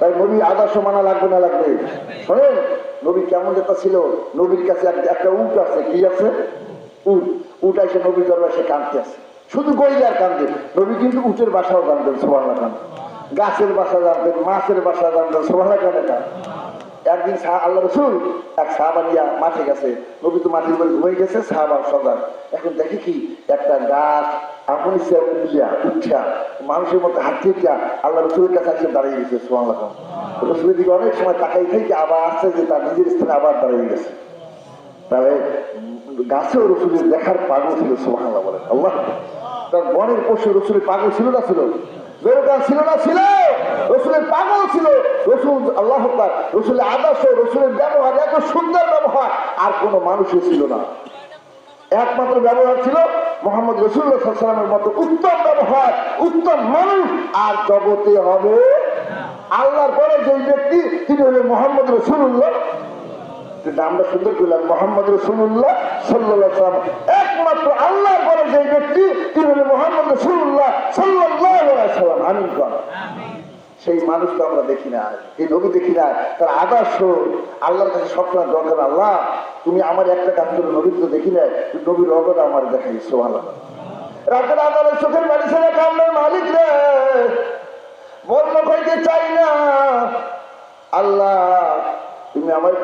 তাই নবী আদর্শ মানা লাগবে না লাগবে? শোনেন, নবী কেমন যেটা ছিল, নবীর কাছে এক- একটা উট আছে, কি আছে? উট। উট এসে নবীর দরবার সে কাঁদতে আছে। শুধু গইলে আর কান্দে নবী কিন্তু উটের বাসাও জানতেন সোভানা কান গাছের বাসা জানতেন, মাছের বাসা জানতেন সোভানা কানে কান একদিন আল্লাহ রসুল এক সাহাবা মাঠে গেছে। নবী তো উপরে ঘুমিয়ে গেছে, সাহাবার সজাগ এখন দেখি কি, একটা গাছ আপনি উঠিয়া উঠিয়া, মানুষের মধ্যে আল্লাহ রসুলের কাছে এসে দাঁড়িয়ে গেছে রসুলের দিকে অনেক সময় তাকাই থেকে আবার আসছে যে তার নিজের স্থানে আবার দাঁড়িয়ে গেছে। তাহলে গাছেও রসুলের দেখার পাগল ছিল সোহান বলে। আল্লাহ। তার বনের পশু রসুলের পাগল ছিল না ছিল? ছিল না, ছিল রসুলের পাগল ছিল রসুল আকবার, রসুলের আদর্শ রসুলের ব্যবহার এত সুন্দর ব্যবহার আর কোনো মানুষের ছিল না। একমাত্র ব্যবহার ছিল মোহাম্মদ রসুল্লাহামের মতো উত্তম ব্যবহার উত্তম মানুষ আর জগতে হবে আল্লাহর পরে যে ব্যক্তি তিনি হলেন মোহাম্মদ রসুল্লাহ। আমরা সুন্দর করলাম মোহাম্মদ রসুল্লাহ সাল্লাহ সাল্লাম একমাত্র আল্লাহর পরে যে ব্যক্তি তিনি হলেন মোহাম্মদ রসুল্লাহ সাল্লাহ সাল্লাম আমিন কর সেই মানুষকে আমরা দেখি না, এই নবী দেখি না, তার আদর্শ আল্লাহর কাছে সবসময় দরকার আল্লাহ, তুমি আমার একটা কাজ করে, নবীর তো দেখি না নবীর অবদান আমার দেখাই সোহাল রাতের মালিক খাইতে চাই না। আল্লাহ, তুমি আমার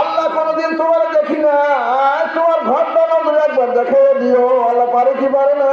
আল্লাহ, কোনোদিন তোমার দেখি না, তোমার একবার দিও, আল্লাহ পারে কি পারে না?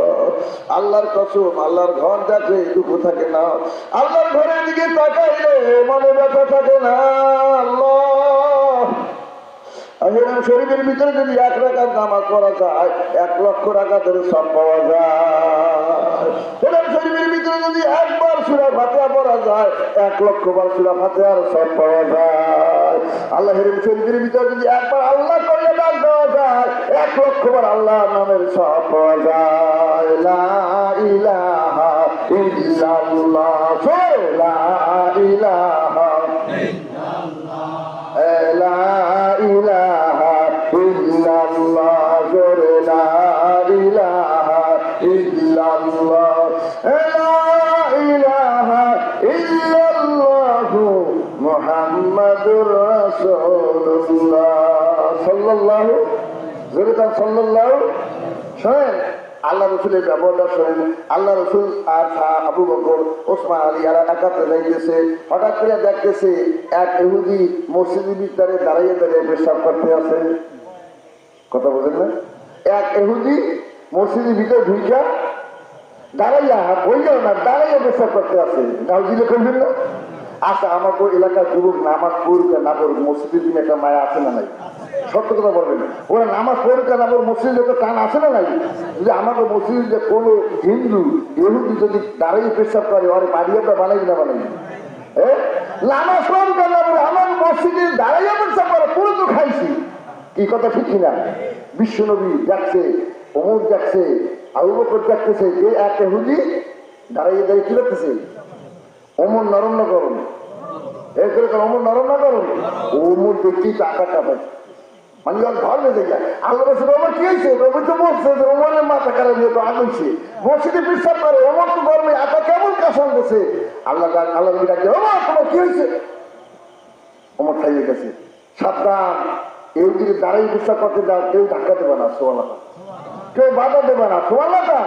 আল্লাহর কসম, আল্লাহর ঘর দেখে দুঃখ থাকে না, আল্লাহর ঘরের দিকে তাকাইলে মনে ব্যথা থাকে না, আল্লাহ। শরীফের ভিতরে যদি এক রাখার নামাজ পড়া যায়, এক লক্ষ টাকা ধরে সব পাওয়া যায়। হিরাম শরীফের ভিতরে যদি একবার সুরা ফাতেহা পড়া যায়, এক লক্ষ বার সুরা ফাতেহার সব পাওয়া যায়। আল্লাহ হিরাম শরীফের ভিতরে যদি একবার আল্লাহ দেওয়া যায়, এক লক্ষ বার আল্লাহ নামের সব পাওয়া যায়। লা ইলাহা ইল্লাল্লাহ। লা ইলাহা লা ইলাহা ইল্লাল্লাহ। লা ইলাহা ইল্লাল্লাহ। মোহাম্মদুর রাসূলুল্লাহ। জোরে আল্লাহ রসুলের ব্যবহারটা শোনেন। আল্লাহ রসুল আর আবু বকর, ওসমান আলী আলা একাতে যাইতেছে হঠাৎ করে দেখতেছে এক এহুদি মসজিদি ভিতরে দাঁড়াইয়ে দাঁড়িয়ে পেশাব করতে আছে কথা বলেন না? এক এহুদি মসজিদের ভিতরে ঢুইটা দাঁড়াইয়া বইলেও না, দাঁড়াইয়া পেশাব করতে আছে গাউজিলে করবেন না? আচ্ছা আমার এলাকার যুবক নামাজ পড়বে না পড়বে মসজিদের দিন একটা মায়া আছে না নাই? সত্য কথা বলবেন ওরা নামাজ আর না পড়ুক মসজিদে তো টান আছে না নাই যদি আমাকে মসজিদে কোনো হিন্দু, ইহুদি যদি দাঁড়িয়ে পেশাব করে, ওর বাড়িটা বানাই না বানাই? নামাজ পড়ুক আর না পড়ুক আমার মসজিদে দাঁড়াইয়া পেশাব করে? পুরো তো খাইছি। কি কথা ঠিক কিনা? বিশ্বনবী যাচ্ছে অমর যাচ্ছে আবু বকর যাচ্ছে যে এক ইহুদি দাঁড়িয়ে দাঁড়িয়ে কি করতেছে? অমর নরম না করুন এর করে তো অমর নরম না করুন অমর দেখি টাকা কাপে মানে ওর ঘর বেঁধে যায় আল্লাহ রসুল ওমর কি হয়েছে? ওমর তো বলছে যে ওমরের মাথা খারাপ হয়ে তো আগুনছে মসজিদে বিশ্বাস করে ওমর তো গরমে এত কেমন কাশন গেছে আল্লাহ আল্লাহ নবী ডাকে ওমর তোমার কি হয়েছে? অমর খাইয়ে গেছে। সাবধান, কেউ যদি দাঁড়িয়ে বিশ্বাস করতে দাও কেউ ধাক্কা দেবে না সোয়ালাটা কেউ বাধা দেবে না সোয়ালাটা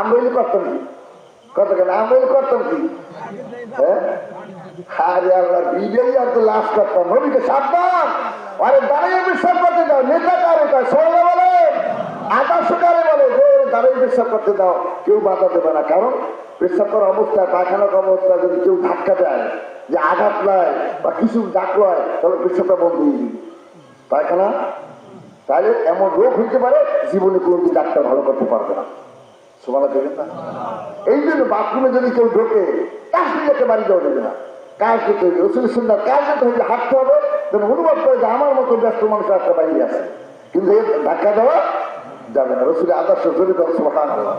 আমরা এই করতাম কি? কত কেন? আমরা এই করতাম কি? হ্যাঁ? আরে আল্লাহ, বিজয়ী আর তো লাশ করতাম নবীকে সাবধান। আরে দাঁড়িয়ে বিশ্বাস করতে দাও, নেতা কারে কয় সোয়ালা বলে আদর্শ কারে বলে যে দাঁড়িয়ে বিশ্বাস করতে দাও, কেউ বাধা দেবে না। কারণ পেশাব করার অবস্থায় পায়খানার অবস্থায় যদি কেউ ধাক্কা দেয়, যে আঘাত নেয় বা কিছু ডাকলায় তাহলে পেশাবটা বন্ধ হয়ে যাবে পায়খানা? তাহলে এমন রোগ হইতে পারে, জীবনে কোনোদিন ডাক্তার ভালো করতে পারবে না। সমালা দেবেন না? এই জন্য বাথরুমে যদি কেউ ঢোকে কাশ্মীরকে বাড়ি দেওয়া যাবে না। কাজ করতে হবে রসুল সুন্দর কাজ করতে হবে হাঁটতে হবে যেন অনুভব করে যে আমার মতো ব্যস্ত মানুষ একটা বাইরে আছে। কিন্তু এর ধাক্কা দেওয়া যাবে না। রসুলের আদর্শ জড়িত আল্লাহ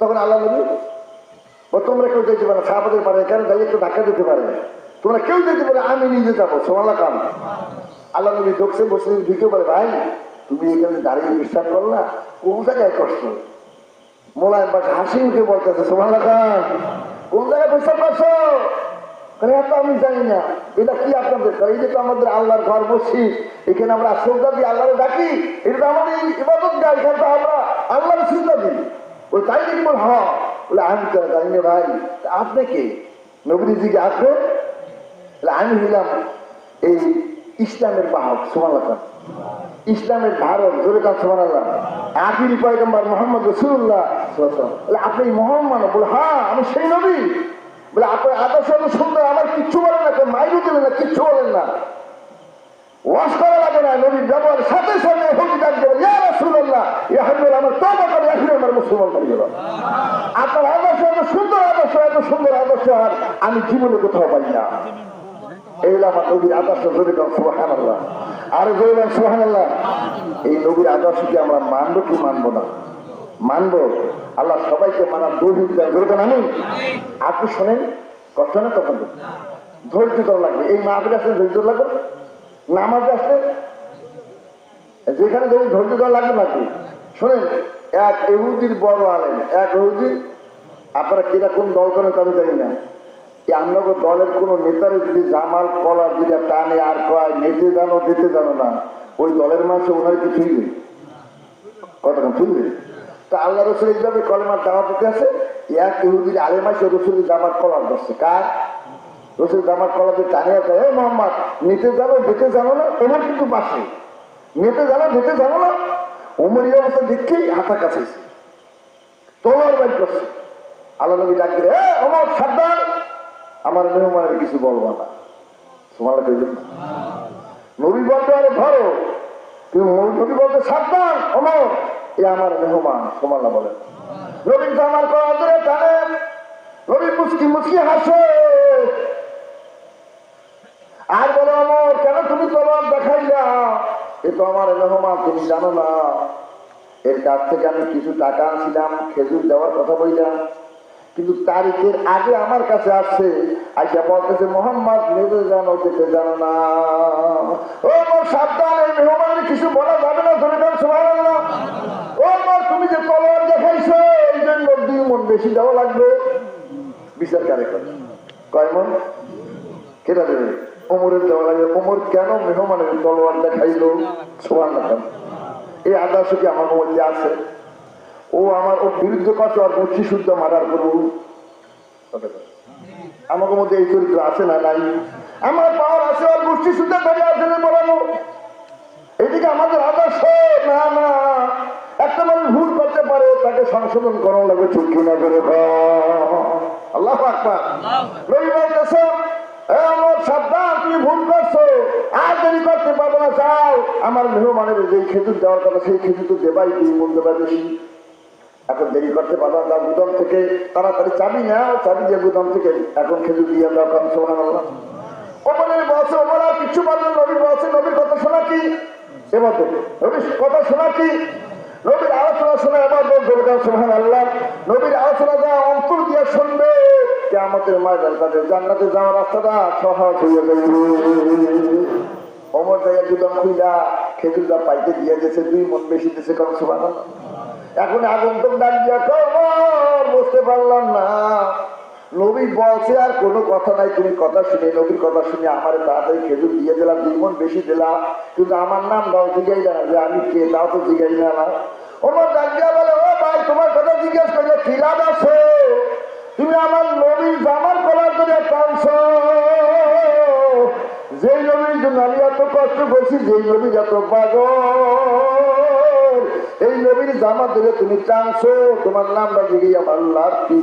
তখন আল্লাহ নবী ও তোমরা কেউ যেতে পারে সাহাবাদের পারে, কেন যাই একটু ধাক্কা দিতে পারে? তোমরা কেউ যেতে পারে আমি নিজে যাব সোমালা কাম আল্লাহ নবী ঢুকছে বসে ঢুকে বলে, ভাই, তুমি এখানে দাঁড়িয়ে বিশ্বাস করো না, কোন জায়গায় কষ্ট মোলায়েম পাশে হাসি উঠে বলতেছে সোমালা খান কোন জায়গায় বিশ্বাস করছ? এত আমি জানি না? এটা কি আপনাদের? এই যে তো আমাদের আল্লাহর ঘর বসছি এখানে আমরা শ্রদ্ধা দিই আল্লাহরে ডাকি, এটা তো আমাদের ইবাদত গাই এখানে তো আমরা আল্লাহর শ্রদ্ধা দিই। ওই তাই দেখি বল হ্যাঁ। বলে, আমি তো জানি না ভাই। আপনি কে? নবীজিকে আসবে আমি হইলাম এই ইসলামের বাহক সোমাল্লাহ ইসলামের ধারক জোরে কাজ সোমান আল্লাহ আখিরি পয়গম্বর মোহাম্মদ রসুল্লাহ আপনি মোহাম্মদ বলে হ্যাঁ আমি সেই নবী। বলে আপনার আদর্শ এত সুন্দর, আমার কিচ্ছু বলেন না মাইরু দিলেন না, কিচ্ছু বলেন না। আমি জীবনে কোথাও পাই না। এই আমার নবীর আদর্শ জড়িত সুবাহান আল্লাহ আর জড়িত সুবাহান আল্লাহ এই নবীর আদর্শকে আমরা মানবো কি মানবো না? মানবো। আল্লাহ সবাইকে মানার দৌড় দেয় জড়িত আমি আপনি শোনেন? কষ্ট না তখন? ধৈর্য ধরা লাগবে। এই মাহফিল আসলে ধৈর্য লাগবে? নামাজ আসলে? যেখানে দেখুন ধৈর্য ধরা লাগবে নাকি শোনেন, এক এহুদির বড় আলেন এক এহুদি, আপনারা কীরকম দল করেন আমি জানি না। আপনাকে দলের কোনো নেতারে যদি জামাল কলার যদি টানে, আর কয়, নেতে জানো, দিতে জানো না। ওই দলের মানুষ ওনার কি ফিরবে? কতক্ষণ ফিরবে? তা আল্লাহ রসুল এইভাবে কলেমার দাওয়া দিতে আছে। এক ইহুদির আলেম আসে রসুলের জামার কলার ধরছে। কার? রসুল জামার কলাতে টানিয়ে "এই মোহাম্মদ নিতে জানো দিতে জানো না তোমার কিন্তু পাশে নিতে জানো দিতে জানো না। ওমর এই অবস্থা দেখেই হাতা কাছে তোলার বাইর করছে। আল্লাহ নবী ডাক দিলে "এ, ওমর সাবধান। আমার মেহমানের কিছু বলব না। তোমার নবী বলতে আরে ধরো। কিন্তু নবী বলতে সাবধান অমর এ আমার মেহমান সোমাল্লা বলেন। নবী জামার করা ধরে টানেন নবী মুসকি মুসকি হাসে। আর বলো আমার কেন তুমি তলোয়ার দেখাইলা? এ তো আমার মেহমান, তুমি জানো না। এর কাছ থেকে আমি কিছু টাকা আনছিলাম, খেজুর দেওয়ার কথা বললাম। কিন্তু তারিখের আগে আমার কাছে আসছে, আইসা বলতেছে, মোহাম্মদ নেবে জানো যেতে জানো না। ও সাবধান এই মেহমানের কিছু বলা যাবে না, ধরে দেন সবাই ও তুমি যে তলোয়ার দেখাইছো, এই দুই মন বেশি দেওয়া লাগবে। বিচার কারে করে? কয় মন? কেটা দেবে? ওমরের দেওয়া লাগবে ওমর কেন মেহমানের তলোয়ার দেখাইলো? সোয়ান না এই আদর্শ কি আমার মধ্যে আছে? ও আমার ও বিরুদ্ধে কত আর মুচি শুদ্ধ মারার করব? আমাদের মধ্যে এই চরিত্র আছে না নাই? আমার পাওয়ার আছে আর গোষ্ঠী শুদ্ধ ধরে আছে বলানো এদিকে আমাদের আদর্শ? না না। একটা মানুষ ভুল করতে পারে, তাকে সংশোধন করা লাগবে চুক্তি না করে আল্লাহ আকবার রবি বলতেছে "এ আমার তুমি ভুল করছ। আর না চাও আমার সেই দেবাই বেশি এখন দেরি না থেকে। তাড়াতাড়ি চাবি নাও, চাবি দিয়ে থেকে। এখন খেজুর দিয়ে দাও বসে নবীর কথা শোনা কথা শোনা কি? নবীর আলোচনা শোনা এবার বলতে সোহান আল্লাহ নবীর আলোচনা যা অন্তর দিয়ে শুনবে যে আমাদের মায়ের তাদের জান্নাতে যাওয়ার রাস্তাটা সহজ হয়ে যাবে। অমর জায়গা গুদাম খুইলা খেজুরটা পাইতে দিয়ে গেছে, দুই মন বেশি দিয়েছে কারণ সোহান এখন আগন্তক ডাক দিয়া বুঝতে পারলাম না। নবী বলছে, আর কোনো কথা নাই, তুমি কথা শুনে, নবীর কথা শুনে আমার তাড়াতাড়ি খেজুর দিয়ে দিলাম দুই মন বেশি দিলাম কিন্তু আমার নাম দাও জিজ্ঞাই না যে আমি কে? তাও তো জিজ্ঞাই না না ওমর ডাক দিয়া বলে, ও ভাই, তোমার কথা জিজ্ঞেস করলে লাভ আছে? তুমি আমার নবীর জামার কলার করে টানছ। যে নবীর জন্য আমি এত কষ্ট করছি, যেই নবী এত পাগল, এই নবীর জামা দিলে তুমি টানছো। তোমার নামটা দিকে আমার লাভ কি?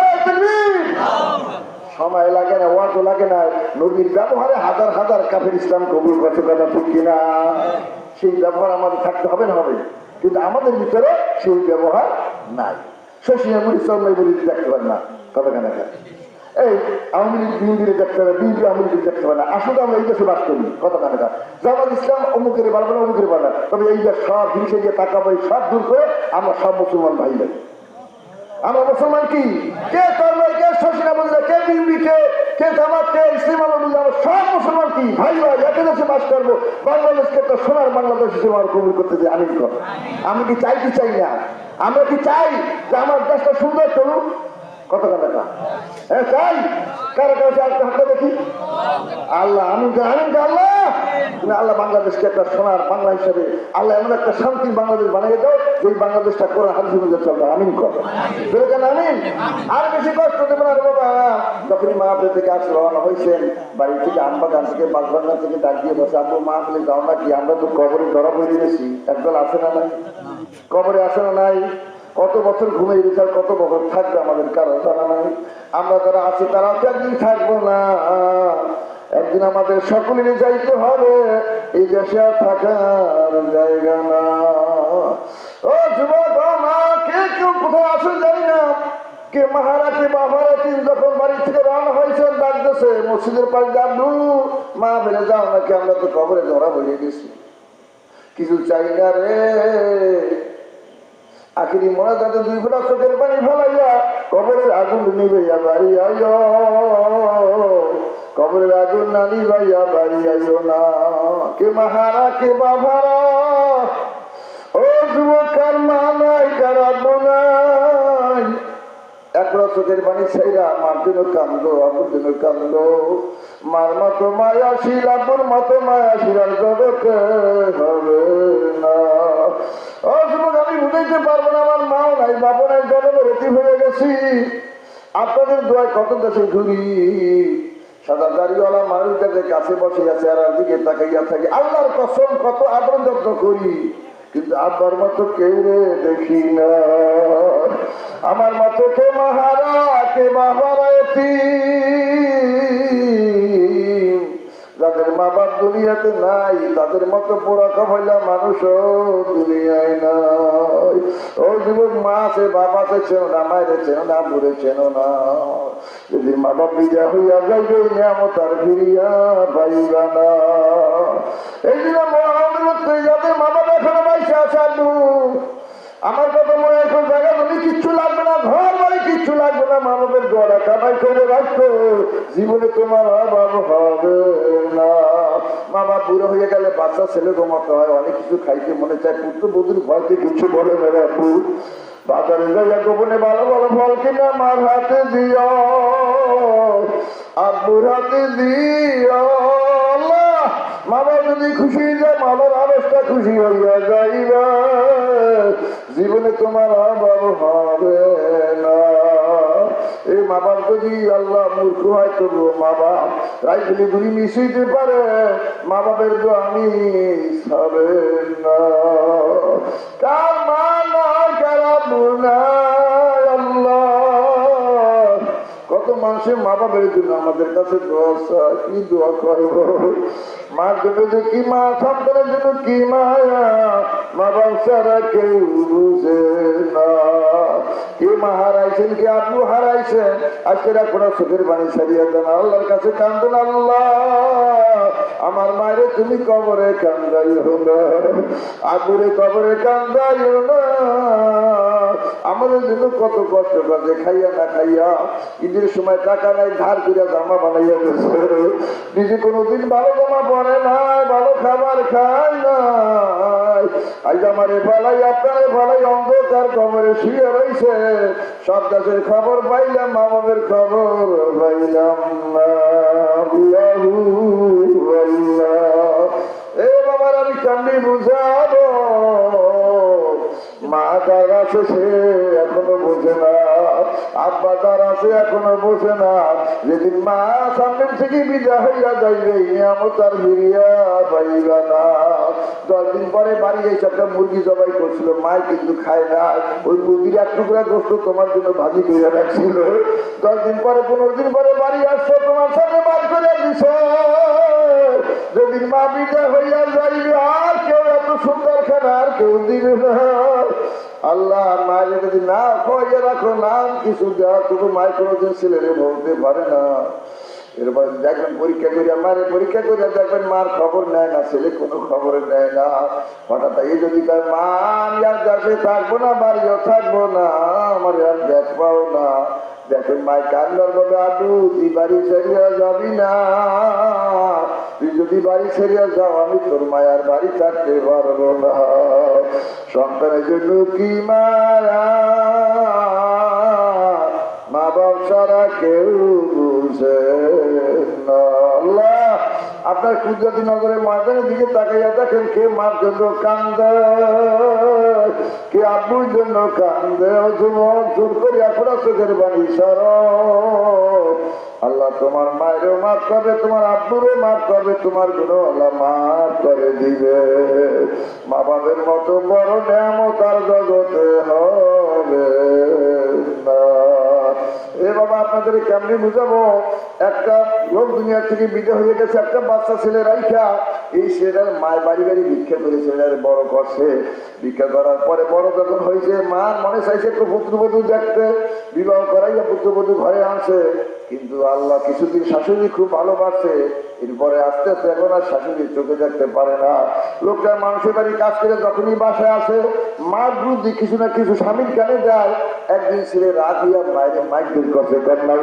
সময় লাগে না ওয়াজ লাগে না। নবীর ব্যবহারে হাজার হাজার কাফের ইসলাম কবুল করছে কথা ঠিক কিনা? সেই ব্যবহার আমাদের থাকতে হবে না হবে। কিন্তু আমাদের ভিতরে সেই ব্যবহার নাই। শশী এমন নাই বলে দেখতে পারে না। কথা কেন এই আওয়ামী লীগ বিএনপির দেখতে হবে বিএনপি আওয়ামী লীগ দেখতে পারে না। আসলে আমরা এই দেশে বাস করি। কথা কেন জামাত ইসলাম অমুকের পারবে না, অমুকের না। তবে এই যে সব জিনিসে যে টাকা পাই সব দূর করে আমরা সব মুসলমান ভাই ভাই আমরা মুসলমান কি? কে তরমাই কে শশীরা বললে, কে বিউবি কে কে জামাত, কে ইসলাম বুঝলে আমরা সব মুসলমান কি? ভাই ভাই একে দেশে বাস করব। বাংলাদেশকে তো সোনার বাংলাদেশ হিসেবে আমার কবুল করতে যে আমি আমি কি চাই কি চাই না? আমরা কি চাই যে আমার দেশটা সুন্দর চলুক? কত কথা হ্যাঁ চাই কারও কাছে একটা হাতে দেখি? আল্লাহ জানেন যে আল্লাহ, তুমি আল্লাহ বাংলাদেশকে একটা বাংলা হিসেবে, আল্লাহ এমন একটা শান্তির বাংলাদেশ বানিয়ে দাও যে বাংলাদেশটা করে হাদিস অনুযায়ী চলবে আমিন কর। বলেছেন আর বেশি কষ্ট দেবো না রে বাবা। থেকে আসলে, রওনা বাড়ি থেকে আমবাগান থেকে বাগবাগান থেকে বসে আপু মাহফিলে যাও না কি আমরা তো কবরে ধরা পড়ে গেছি একদল আসে না নাই? কবরে আসে না নাই? কত বছর ঘুমিয়ে আর কত বছর থাকবে আমাদের কারও জানা নাই। আমরা যারা আছি তারা একদিন থাকব না। একদিন আমাদের সকলেরই যাইতে হবে। এই দেশে আর থাকার জায়গা না। ও যুবক মা, কে কেউ কোথায় আসে জানি না। কে মাহারা, কে বাবারা তিন যখন বাড়ি থেকে রওনা হয়েছেন ডাকতেছে মসজিদের পাশ যাবু মা বেড়ে যাও নাকি, আমরা তো কবরে ধরা হয়ে গেছি। কিছু চাই না রে। আখিরি মনে যাতে দুই ফোটা চোখের পানি ফেলাইয়া কবরের আগুন নিবাইয়া বাড়ি আইয় কবরের আগুন না নিবাইয়া বাড়ি আইয় না। কে মাহারা, কে বাবারা ও যুবকার মা নাই কার আব্বু নাই একরা চোখের পানি ছাইরা মার জন্য কান্দো, আবুর জন্য কান্দো। মার মতো মায়াশীল আবুর মতো মায়াশীল আর জগতে হবে না। আমি বুঝাইতে পারব না, আমার মাও নাই বাবু নাই জগতে রতি হয়ে গেছি। আপনাদের দোয়ায় কত দেশে ঘুরি। সাদা দাঁড়িয়েওয়ালা দাড়িওয়ালা মানুষদের কাছে বসে আছে আর দিকে তাকাইয়া থাকে, আল্লাহর কসম কত আদর যত্ন করি। কিন্তু আব্বার মতো কেউ রে দেখি না। আমার মতো কে মাহারা কে বাবারা। যাদের মা বাপ দুনিয়াতে নাই, তাদের মতো পোড়া কমাইলা মানুষও দুনিয়ায় নাই। ও যুবক, মা আছে বাবা আছে, চেনো না, মায়ের চেনো না, বুড়ে চেনো না। যদি মা বাপ বিজা হইয়া যাইবে, নিয়ামত আর ফিরিয়া পাইবা না। এই জন্য মহানুরোধ করে যাদের মা বাবা এখনও আছে আলু আমার কথা মনে এখন জায়গা তুমি কিচ্ছু লাগবে না, ঘর বাড়ি কিচ্ছু লাগবে না মা বাবার গড়া কামাই করে রাখতো জীবনে তোমার অভাব হবে না। বাপ বুড়ো হয়ে গেলে বাচ্চা ছেলে ঘুমাতে হয়, অনেক কিছু খাইতে মনে চায়, পুত্র বধুর ভয়তে কিছু বলে মেরে আপু বাজারে যাইয়া গোপনে ভালো ভালো ফল কিনা মার হাতে দিও। আব্বুর হাতে দিও। আল্লাহ মা যদি খুশি যায় মা আবেশটা খুশি হইয়া যাইবে। জীবনে তোমার অভাব হবে না। এই মা বাপ যদি আল্লাহ মূর্খ হয় তবু মা বাপ রাইগুলি গুলি মিশিতে পারে, মা বাপের তো আমি হবে না। কার মা না। কারা মানুষের মা বাবার জন্য আমাদের কাছে কি দোয়া করব? মার জন্য যে কি মা সন্তানের জন্য কি মায়া মা বাপ ছাড়া কেউ বুঝে না। কে মা হারাইছেন, কে আপু হারাইছেন আজকে রাখো চোখের বাণী ছাড়িয়ে দেন আল্লাহর কাছে কান্দন, আল্লাহ, আমার মায়ের তুমি কবরে কান্দাইও না। আগুরে কবরে কান্দাইও না। আমাদের জন্য কত কষ্ট করে খাইয়া না খাইয়া ঈদের সময় টাকা নাই, ধার জামা বানাইয়া নিজে ভালো জামা পরে নাই, ভালো খাবার নাই। আজ অন্ধকার শুয়ে রয়েছে সব গাছের খবর পাইলাম, মা বাবের খবর পাইলাম না। এ বাবার আমি কান্দি বুঝাবো? মা তার আছে সে এখনও বোঝে না, আব্বা তার আছে এখনও বোঝে না। যেদিন মা সামনের থেকে বিদা হইয়া যাইবে, নিয়ামত আর ফিরিয়া পাইবা না। দশ দিন পরে বাড়ি এসে একটা মুরগি জবাই করছিল মায় কিন্তু খায় না। ওই মুরগির এক টুকরা গোস্ত তোমার জন্য ভাজি করে রাখছিল। দশ দিন পরে, পনেরো দিন পরে বাড়ি আসছো, তোমার সাথে বাদ করে দিছ। যেদিন মা বিদা হইয়া যাইবে, আর কেউ এত সুন্দর খানা আর কেউ দিবে না। আল্লাহ মায়ের যদি না খাইয়ে রাখো নাম কিছু দেওয়া তবু মায়ের কোনোদিন ছেলেরে বলতে পারে না। এরপর দেখবেন পরীক্ষা করিয়া মারে পরীক্ষা করিয়া দেখবেন মার খবর নেয় না, ছেলে কোনো খবর নেয় না। হঠাৎ এই যদি কয় মা, আমি আর দেশে থাকব না, বাড়িও থাকব না, আমার আর দেখবাও না। দেখেন মাই কান্দার বলে আটু তুই বাড়ি ছেড়িয়া যাবি না। তুই যদি বাড়ি ছেড়ে যাও, আমি তোর মায়ার বাড়ি থাকতে পারব না। সন্তানের জন্য কি মায়া? মা বাবা সারা কেউ বুঝে না। আপনার কুদরতি নগরের ময়দানের দিকে তাকাইয়া দেখেন কে মার জন্য কান্দে, কে আব্বুর জন্য কান্দে। যুবক, জোর করে আপনার চোখের বাণী সর আল্লাহ তোমার মায়েরও মাফ করবে, তোমার আব্বুরও মাফ করবে, তোমার গুণ আল্লাহ মাফ করে দিবে। মা বাবের মতো বড় নেমত আর জগতে হবে না। আপনাদের কেমনি বুঝাবো? একটা লোক দুনিয়া থেকে বিদে হয়ে গেছে, একটা বাচ্চা ছেলে রাইখা। এই ছেলেটার মায়ের বাড়ি বাড়ি ভিক্ষা করে ছেলেটার বড় করছে। ভিক্ষা করার পরে বড় যখন হয়েছে মা মনে চাইছে একটু পুত্রবধূ দেখতে। বিবাহ করাইয়া পুত্রবধূ ঘরে আনছে। কিন্তু আল্লাহ কিছুদিন শাশুড়ি খুব ভালোবাসে। এরপরে আস্তে আস্তে এখন আর শাশুড়ি চোখে দেখতে পারে না। লোকটা মানুষের বাড়ি কাজ করে যখনই বাসায় আসে, মার বুদ্ধি কিছু না কিছু স্বামীর কানে যায়। একদিন ছেলে রাত হইয়া বাইরে মাইক বের করছে, কন্যা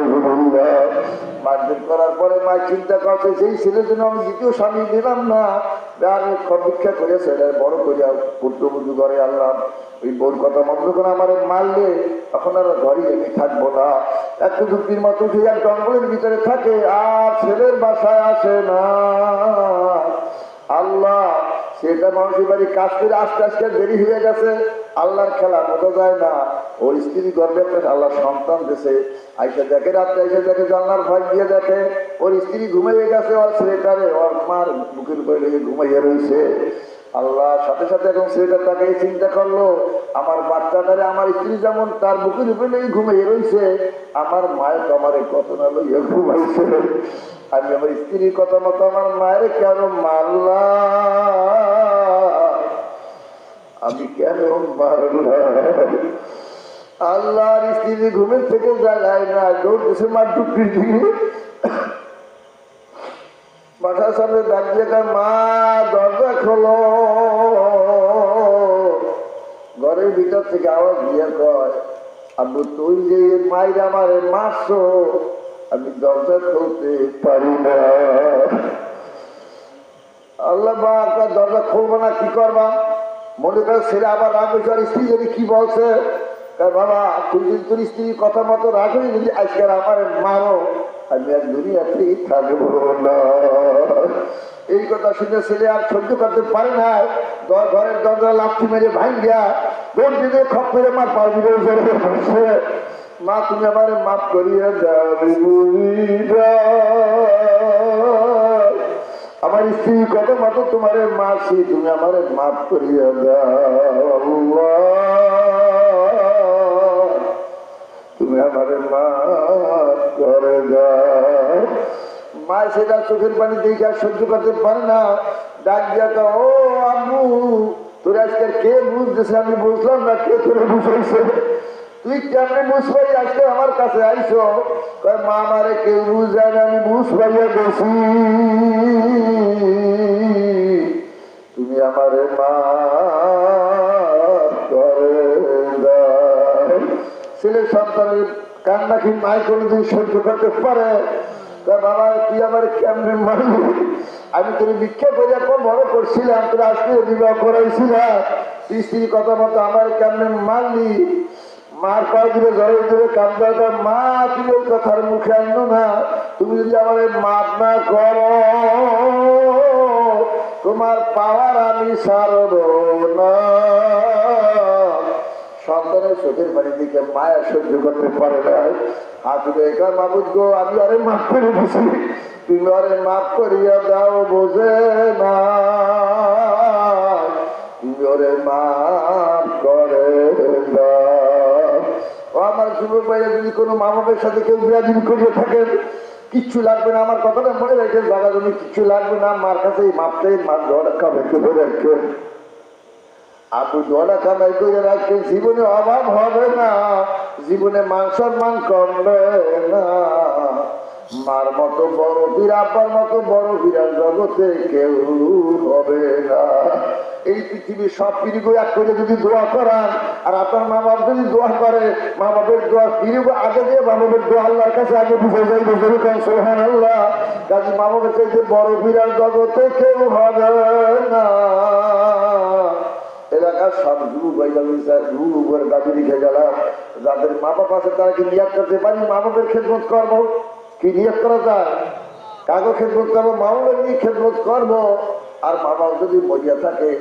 মাইক বের করার পরে মাইক চিন্তা করছে, সেই ছেলের জন্য আমি দ্বিতীয় স্বামী দিলাম না। আর ভিক্ষা করে ছেলের বড় করিয়া পুত্রবধূ করে আনলাম। ওই বোর কথা বন্ধ করে আমার মারলে, তখন আর ঘরে আমি থাকব না। একটু দুঃখীর মতো উঠে এক জঙ্গলের ভিতরে থাকে, আর ছেলের বাসায় আসে না। আল্লাহ সেটা মানুষের বাড়ি কাজ করে আস্তে আস্তে দেরি হয়ে গেছে। আল্লাহর খেলা বোঝা যায় না। ওর স্ত্রী গর্বে আল্লাহ সন্তান দিছে। আইসা দেখে রাত্রে এসে দেখে জানলার ভয় দিয়ে দেখে, ওর স্ত্রী ঘুমিয়ে গেছে, ওর ছেলেটারে, ওর মার বুকের উপরে লেগে ঘুমাইয়ে রয়েছে আল্লাহ সাথে সাথে এখন ছেলেটা তাকে চিন্তা করল, আমার বাচ্চাটারে আমার স্ত্রী যেমন তার বুকের উপরে লেগে ঘুমিয়ে রয়েছে আমার মায়ের তো আমার কত না লইয়া ঘুমাইছে। আমি আমার স্ত্রীর কথা মতো আমার মায়ের কেন মারলাম আমি কেন মারলাম আল্লাহর ঘুমের থেকে জাগায় না দৌড়তেছে মা টুকরি দিয়ে মাথার সামনে দাঁড়িয়ে মা, দরজা খোলো। ঘরের ভিতর থেকে আওয়াজ দিয়ে কয়, আব্বু, তুই যে মায়ের আমার মারছো আমি দরজা খুলতে পারি না। আল্লাহ আপনার দরজা খুলবো না, কি করবা? মনে করে ছেলে আবার রাগ হয়েছে স্ত্রী যদি কি বলছে? বাবা, তুই যদি তোর স্ত্রীর কথা মতো রাগ হয়ে যদি আজকাল আমার মারো, আমি আর দুনিয়াতেই থাকব না। এই কথা শুনে ছেলে আর সহ্য করতে পারে না। ঘরের দরজা লাফি মেরে ভাঙ্গিয়া দিদি খপ মেরে মার পারবি মা তুমি আমার মাফ করিয়া যাবে আমার স্ত্রী কত মতো তোমার মাসি, তুমি আমার মাফ করিয়া আল্লাহ। তুমি আমার মাফ করে দাও। মা সেটা চোখের পানি দেখে আর সহ্য করতে পারে না। ডাক দিয়া ও আম্মু, তোর আজকে কে বুঝতেছে? আমি বুঝলাম না কে তোরে বুঝাইছে। তুই কেমনি কেমনে বুঝবাই আজকে আমার কাছে আইছো মা, আমারে কেউ বুঝায় না, আমি বুঝবাইয়া গেছি তুমি আমারে মা ছেলে সন্তানের কান্না কি মায় কোনোদিন সহ্য করতে পারে? বাবা, তুই আমার কেমনে মারলি? আমি তোর ভিক্ষা করে এখন বড় করছিলাম, তোর আজকে বিবাহ করাইছিলাম। তুই স্ত্রী কথা মতো আমার কেমনে মারলি? মার পায়ে দিলে জড়ে দিলে কান্দাটা মা, তুমি কথার মুখে আনলো না। তুমি যদি আমার মাপ না করো, তোমার পাওয়ার আমি সারব না। সন্তানের চোখের বাড়ি দিকে মায়া সহ্য করতে পারে না। হাতুরে একা মাবুদ গো, আমি আরে মাফ করে দিছি তুমি আরে মাফ করিয়া দাও, বোঝে না। তুমি ওরে মাফ যদি কোনো সাথে কেউ বিরাজিম করে থাকেন, কিচ্ছু লাগবে না। আমার কথাটা মনে রাখেন দাদা জমি কিচ্ছু লাগবে না। মার কাছে মাপটাই মার ধরা খাবে কেউ রাখেন। আপনি দোয়াটা কামাই করে রাখবেন জীবনে অভাব হবে না। জীবনে মান সম্মান কমবে না। মার মতো বড় বীর, আব্বার মতো বড় বীরার জগতে কেউ হবে না। এই পৃথিবীর সব পিড়িগো এক করে যদি দোয়া করান, আর আপনার মা বাপ যদি দোয়া করে মা বাপের দোয়া পিড়িগো আগে দিয়ে মা বাপের দোয়া আল্লাহর কাছে আগে বুঝে যাই বুঝে সোহান আল্লাহ কাজে মা বাপের চাইতে বড় বীরার জগতে কেউ হবে না। এলাকার সব যুবক উপরে দাবি লিখে গেলাম, যাদের মা বাপ আছে তারা কি নিয়াদ করতে পারি? মা বাপের খেদমত করব? কি নিয়াদ করা যায়? কাগজ খেদমত করব মা বাবার নিয়ে খেদমত করব? আর বাপ যদি মরিয়া থাকে,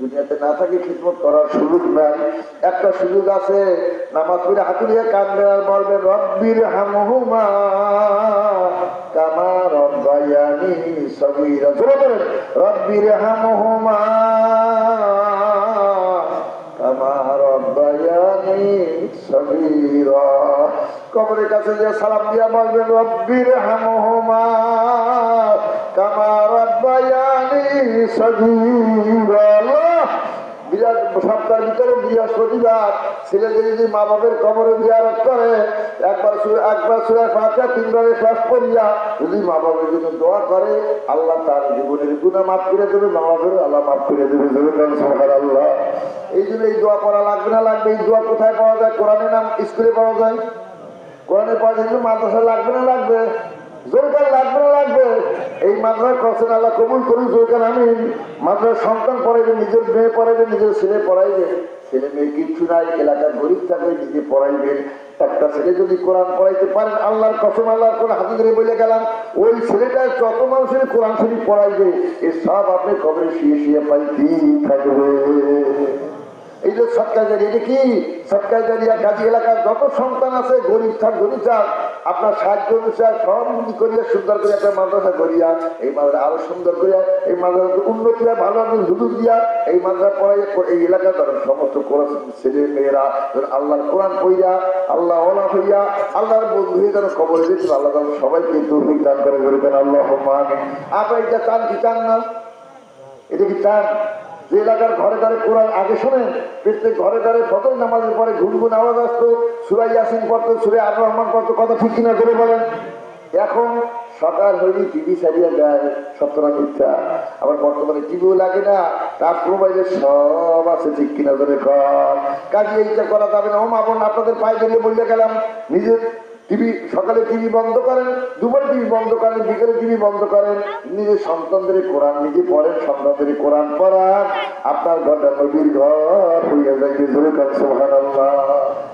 দুনিয়াতে না থাকে খিদমত করার সুযোগ নাই। একটা সুযোগ আছে, নামাজ পড়ে হাতুড়িয়ে কান্দে আর বলবে, রব্বির হামহুমা কামা রব্বায়ানি সগীরা। জোরে বলেন, রব্বির হামহুমা কামা রব্বায়ানি সগীরা। কবরের কাছে যে সালাম দিয়া বলবেন রব্বির হামহুমা কামা রব্বায়ানি সগীরা। বিরাট সপ্তাহের ভিতরে ছেলেদের যদি মা কবরে করে যদি মা দোয়া করে, আল্লাহ তার জীবনের গুণা মাফ করে দেবে মা আল্লাহ মাফ করে দেবে। সরকার আল্লাহ এই জন্য এই দোয়া পড়া লাগবে না লাগবে? এই দোয়া কোথায় পাওয়া যায়? কোরআনের নাম স্কুলে পাওয়া যায়? কোরআনে যায় কিন্তু মাদ্রাসা লাগবে না লাগবে? জোরকার লাগবে না লাগবে? এই মাদ্রাস করছেন আল্লাহ কবুল করুন জোরকার আমি মাদ্রাস সন্তান পড়াইবে, নিজের মেয়ে পড়াইবে, নিজের ছেলে পড়াইবে। ছেলে মেয়ে কিচ্ছু নাই, এলাকার গরিব থাকবে, নিজে পড়াইবে। একটা ছেলে যদি কোরআন পড়াইতে পারেন আল্লাহর কসম, আল্লাহর কোন হাতে ধরে বলে গেলাম, ওই ছেলেটা যত মানুষের কোরআন শরীফ পড়াইবে এ সব আপনি কবরে শুয়ে শুয়ে পাইতেই থাকবে। এই যে সৎকারী এটা কি? সৎকারিয়া গাজী এলাকার যত সন্তান আছে, গরিব থাক গরিব থাক, আপনার সাহায্য অনুসার সব করিয়া, সুন্দর করে একটা মাদ্রাসা করিয়া, এই মাদ্রাসা আরও সুন্দর করিয়া, এই মাদ্রাসা উন্নতি ভালো হুদুর দিয়া, এই মাদ্রাসা পড়াই এই এলাকার ধরো সমস্ত কোরআন ছেলে মেয়েরা আল্লাহর কোরআন পইয়া আল্লাহ ওলা হইয়া, আল্লাহর বন্ধু হয়ে যেন কবরে দিয়েছিল আল্লাহ যেন সবাইকে তৌফিক দান করে করবেন আল্লাহ আপনার এটা চান কি চান না? এটা কি চান? যে এলাকার ঘরে ঘরে কোরআন আগে শোনেন, প্রত্যেক ঘরে ঘরে ফতল নামাজের পরে ঘুরঘুন আওয়াজ আসতো সুরাই ইয়াসিন পড়তো, সুরে আর রহমান পড়তো, কথা ঠিক কিনা করে বলেন। এখন সকাল হইলে টিভি সারিয়ে দেয়, সত্যরা মিথ্যা। আবার বর্তমানে টিভিও লাগে না, তার মোবাইলে সব আছে ঠিক কিনা ধরে কর। কাজে এইটা করা যাবে না। ও মা বোন, আপনাদের পায়ে ধরিয়ে বললে গেলাম, নিজের টিভি সকালে টিভি বন্ধ করেন দুবার টিভি বন্ধ করেন, বিকেলে টিভি বন্ধ করেন। নিজের সন্তানদের কোরআন নিজে পড়েন সন্তানদের কোরআন পড়ান। আপনার ঘরটা নবীর ঘর হইয়া যাইবে সুবহানাল্লাহ।